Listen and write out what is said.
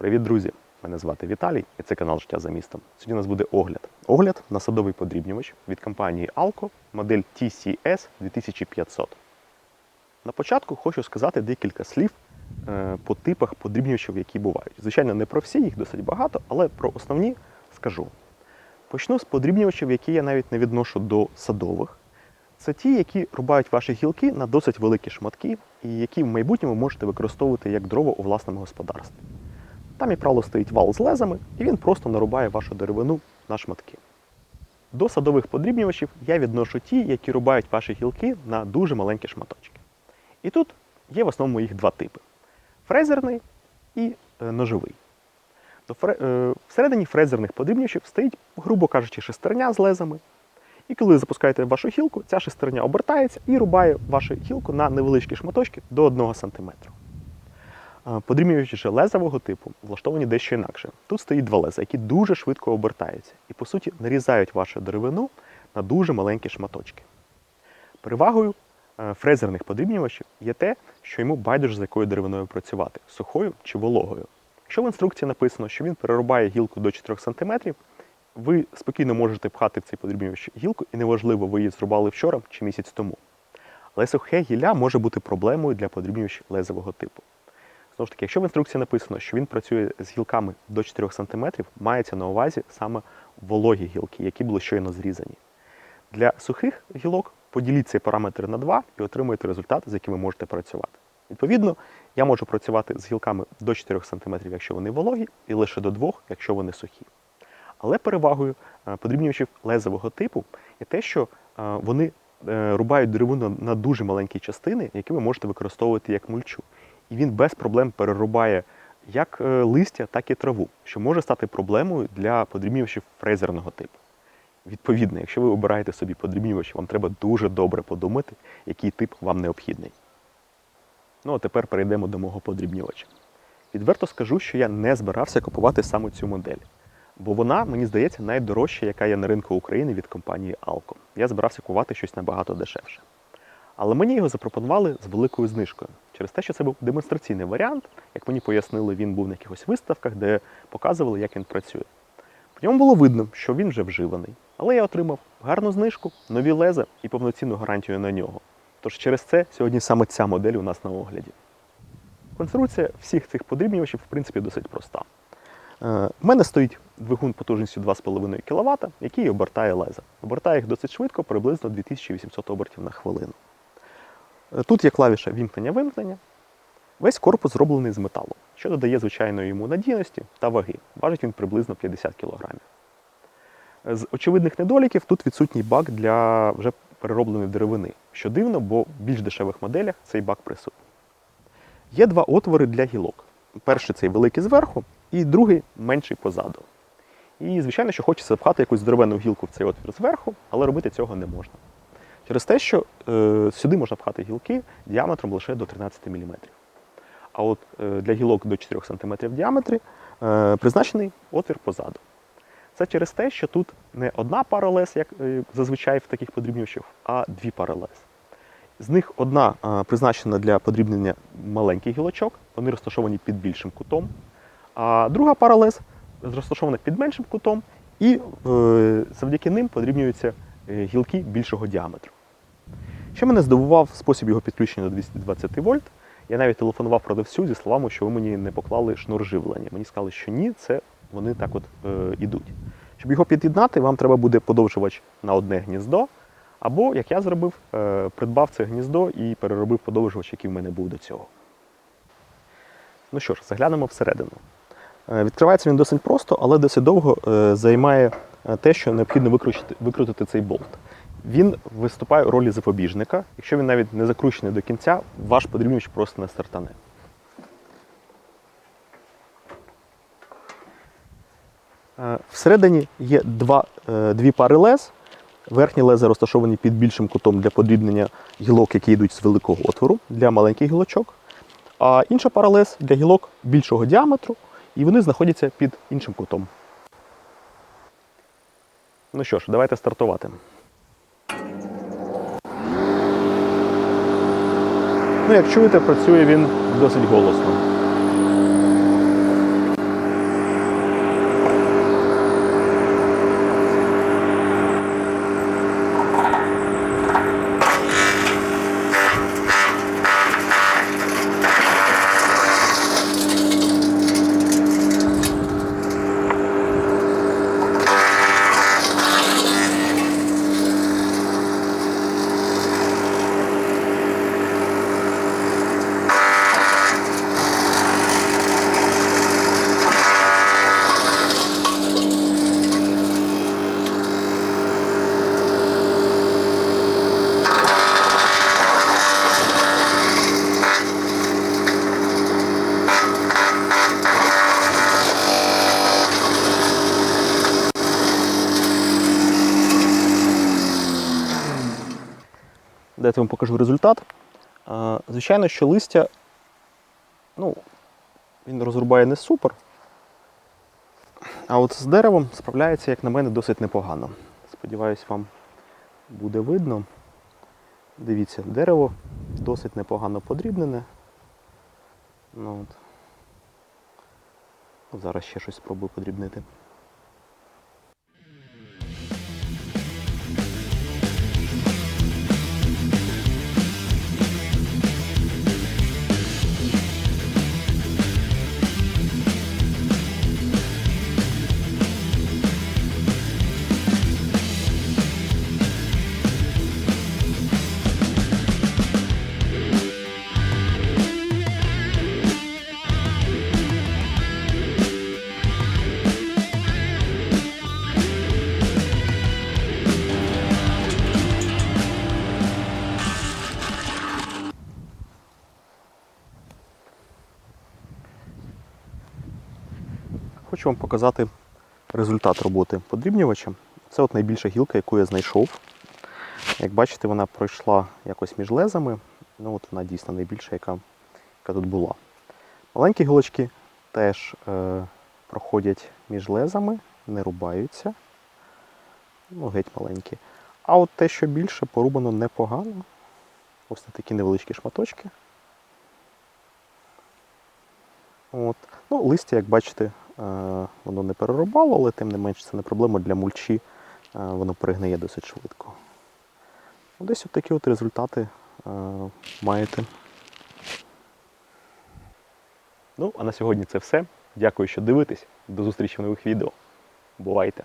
Привіт, друзі! Мене звати Віталій і це канал Життя за містом. Сьогодні у нас буде огляд. Огляд на садовий подрібнювач від компанії Alco, модель TCS 2500. На початку хочу сказати декілька слів е, по типах подрібнювачів, які бувають. Звичайно, не про всі, їх досить багато, але про основні скажу. Почну з подрібнювачів, які я навіть не відношу до садових. Це ті, які рубають ваші гілки на досить великі шматки, і які в майбутньому можете використовувати як дрова у власному господарстві. Там, як правило, стоїть вал з лезами, і він просто нарубає вашу деревину на шматки. До садових подрібнювачів я відношу ті, які рубають ваші гілки на дуже маленькі шматочки. І тут є в основному їх два типи: фрезерний і е, ножовий. Е, Всередині фрезерних подрібнювачів стоїть, грубо кажучи, шестерня з лезами. І коли запускаєте вашу гілку, ця шестерня обертається і рубає вашу гілку на невеличкі шматочки до 1 см. Подрібнювачі же лезового типу влаштовані дещо інакше. Тут стоїть два леза, які дуже швидко обертаються і, по суті, нарізають вашу деревину на дуже маленькі шматочки. Перевагою е, фрезерних подрібнювачів є те, що йому байдуже з якою деревиною працювати сухою чи вологою. Якщо в інструкції написано, що він перерубає гілку до 4 см, ви спокійно можете пхати в цей подрібнювач гілку, і неважливо, ви її зрубали вчора чи місяць тому. Але сухе гілля може бути проблемою для подрібнювачів лезового типу. Знову ж таки, якщо в інструкції написано, що він працює з гілками до 4 см, мається на увазі саме вологі гілки, які були щойно зрізані. Для сухих гілок поділіть цей параметр на 2 і отримуєте результат, з яким ви можете працювати. Відповідно, я можу працювати з гілками до 4 см, якщо вони вологі, і лише до 2, якщо вони сухі. Але перевагою е, подрібнювачів лезового типу є те, що е, вони е, рубають деревину на дуже маленькі частини, які ви можете використовувати як мульчу. І він без проблем перерубає як е, листя, так і траву, що може стати проблемою для подрібнювачів фрезерного типу. Відповідно, якщо ви обираєте собі подрібнювач, вам треба дуже добре подумати, який тип вам необхідний. Ну а тепер перейдемо до мого подрібнювача. Відверто скажу, що я не збирався купувати саме цю модель, бо вона, мені здається, найдорожча, яка є на ринку України від компанії Alco. Я збирався купувати щось набагато дешевше. Але мені його запропонували з великою знижкою через те, що це був демонстраційний варіант. Як мені пояснили, він був на якихось виставках, де показували, як він працює. По ньому було видно, що він вже вживаний. Але я отримав гарну знижку, нові леза і повноцінну гарантію на нього. Тож через це сьогодні саме ця модель у нас на огляді. Конструкція всіх цих подрібнювачів, в принципі, досить проста. Е, В мене стоїть двигун потужністю 2,5 кВт, який обертає леза. Обертає їх досить швидко, приблизно 2800 обертів на хвилину. Тут є клавіша вімкнення-вимкнення. Весь корпус зроблений з металу, що додає звичайної йому надійності та ваги. Важить він приблизно 50 кг. З очевидних недоліків тут відсутній бак для вже переробленої деревини, що дивно, бо в більш дешевих моделях цей бак присутній. Є два отвори для гілок. Перший цей великий зверху, і другий менший позаду. І, звичайно, що хочеться впхати якусь здоровенну гілку в цей отвір зверху, але робити цього не можна. Через те, що е, сюди можна пхати гілки діаметром лише до 13 мм. А от е, для гілок до 4 см в діаметрі е, призначений отвір позаду. Це через те, що тут не одна пара лез, як е, зазвичай в таких подрібнювачах, а дві пари лез. З них одна е, призначена для подрібнення маленьких гілочок, вони розташовані під більшим кутом, а друга пара лез розташована під меншим кутом, і е, завдяки ним подрібнюються е, гілки більшого діаметру. Що мене здивував спосіб його підключення до 220 вольт. Я навіть телефонував продавцю зі словами, що ви мені не поклали шнур живлення. Мені сказали, що ні, це вони так от е, ідуть. Щоб його під'єднати, вам треба буде подовжувач на одне гніздо, або, як я зробив, е, придбав це гніздо і переробив подовжувач, який в мене був до цього. Ну що ж, заглянемо всередину. Е, Відкривається він досить просто, але досить довго е, займає е, те, що необхідно викрутити цей болт. Він виступає у ролі запобіжника. Якщо він навіть не закручений до кінця, ваш подрібнювач просто не стартане. Е, Всередині є два, е, дві пари лез. Верхні леза розташовані під більшим кутом для подрібнення гілок, які йдуть з великого отвору для маленьких гілочок. А інша пара лез для гілок більшого діаметру, і вони знаходяться під іншим кутом. Ну що ж, давайте стартувати. Ну, як чуєте, працює він досить голосно. Дайте вам покажу результат. Звичайно, що листя, ну, він розрубає не супер. А от з деревом справляється, як на мене, досить непогано. Сподіваюсь, вам буде видно. Дивіться, дерево досить непогано подрібнене. Ну. От Зараз ще щось спробую подрібнити. Хочу вам показати результат роботи подрібнювача. Це от найбільша гілка, яку я знайшов. Як бачите, вона пройшла якось між лезами. Ну, от вона дійсно найбільша, яка, яка тут була. Маленькі гілочки теж е, проходять між лезами, не рубаються. Ну, геть маленькі. А от те, що більше, порубано непогано. Ось на такі невеличкі шматочки. От. Ну, листя, як бачите, воно не перерубало, але тим не менше це не проблема для мульчі, е, воно перегниє досить швидко. Ну, Десь от такі от результати е, маєте. Ну, а на сьогодні це все. Дякую, що дивитесь. До зустрічі в нових відео. Бувайте!